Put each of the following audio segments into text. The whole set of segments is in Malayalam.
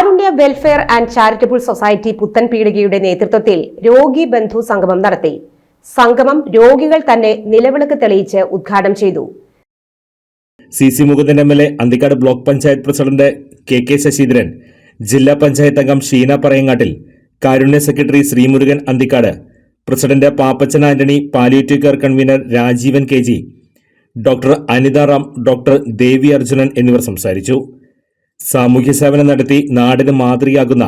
Karunya welfare and charitable society Puthen പുത്തൻപീടികയുടെ നേതൃത്വത്തിൽ രോഗി ബന്ധു സംഗമം നടത്തി. സംഗമം രോഗികൾ തന്നെ നിലവിളക്ക് തെളിയിച്ച് ഉദ്ഘാടനം ചെയ്തു. C C Mukundan M L A Anthikad block panchayat president K K Sasheendran ജില്ലാ പഞ്ചായത്ത് അംഗം Sheena Parayangattil Karunya secretary Sreemurukan Anthikad president Pappachan Antony palliative care convener Rajeevan K G doctor Anitha Ram doctor Devi Arjunan എന്നിവർ സംസാരിച്ചു. സാമൂഹ്യ സേവനം നടത്തി നാടിന് മാതൃകയാകുന്ന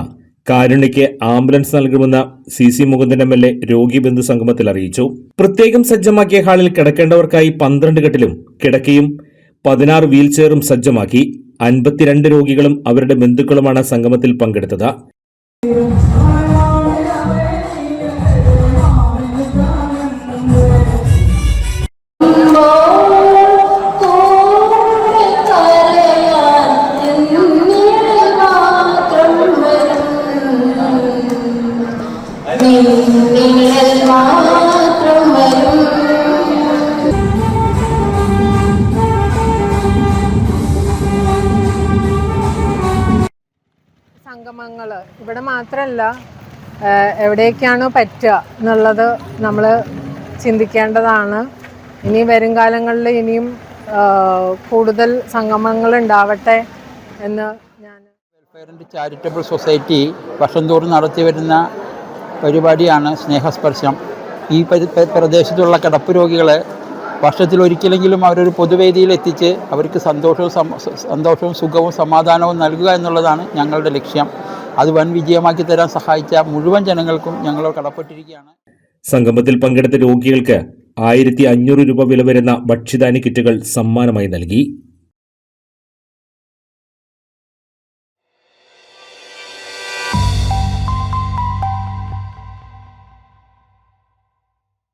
കാരുണ്യയ്ക്ക് ആംബുലൻസ് നൽകുമെന്ന് C C Mukundan M L A രോഗി ബന്ധു സംഗമത്തിൽ അറിയിച്ചു. പ്രത്യേകം സജ്ജമാക്കിയ ഹാളിൽ കിടക്കേണ്ടവർക്കായി പന്ത്രണ്ട് കെട്ടിലും കിടക്കയും പതിനാറ് വീൽചെയറും സജ്ജമാക്കി അൻപത്തിരണ്ട് രോഗികളും അവരുടെ ബന്ധുക്കളുമാണ് സംഗമത്തിൽ പങ്കെടുത്തത്. സംഗമങ്ങൾ ഇവിടെ മാത്രല്ല എവിടേക്കാണോ പറ്റുക എന്നുള്ളത് നമ്മൾ ചിന്തിക്കേണ്ടതാണ്. ഇനി വരും കാലങ്ങളിൽ ഇനിയും കൂടുതൽ സംഗമങ്ങൾ ഉണ്ടാവട്ടെ എന്ന് ഞാൻ വെൽഫെയർ ആൻഡ് ചാരിറ്റബിൾ സൊസൈറ്റി വർഷം തോറും നടത്തി വരുന്ന പരിപാടിയാണ് സ്നേഹസ്പർശം. ഈ പ്രദേശത്തുള്ള കിടപ്പ് രോഗികളെ വർഷത്തിലൊരിക്കലെങ്കിലും അവരൊരു പൊതുവേദിയിൽ എത്തിച്ച് അവർക്ക് സന്തോഷവും സന്തോഷവും സുഖവും സമാധാനവും നൽകുക എന്നുള്ളതാണ് ഞങ്ങളുടെ ലക്ഷ്യം. അത് വൻ വിജയമാക്കി തരാൻ സഹായിച്ച മുഴുവൻ ജനങ്ങൾക്കും ഞങ്ങൾ കടപ്പെട്ടിരിക്കുകയാണ്. സംഗമത്തിൽ പങ്കെടുത്ത രോഗികൾക്ക് ആയിരത്തി അഞ്ഞൂറ് രൂപ വില വരുന്ന ഭക്ഷ്യധാന്യ കിറ്റുകൾ സമ്മാനമായി നൽകി.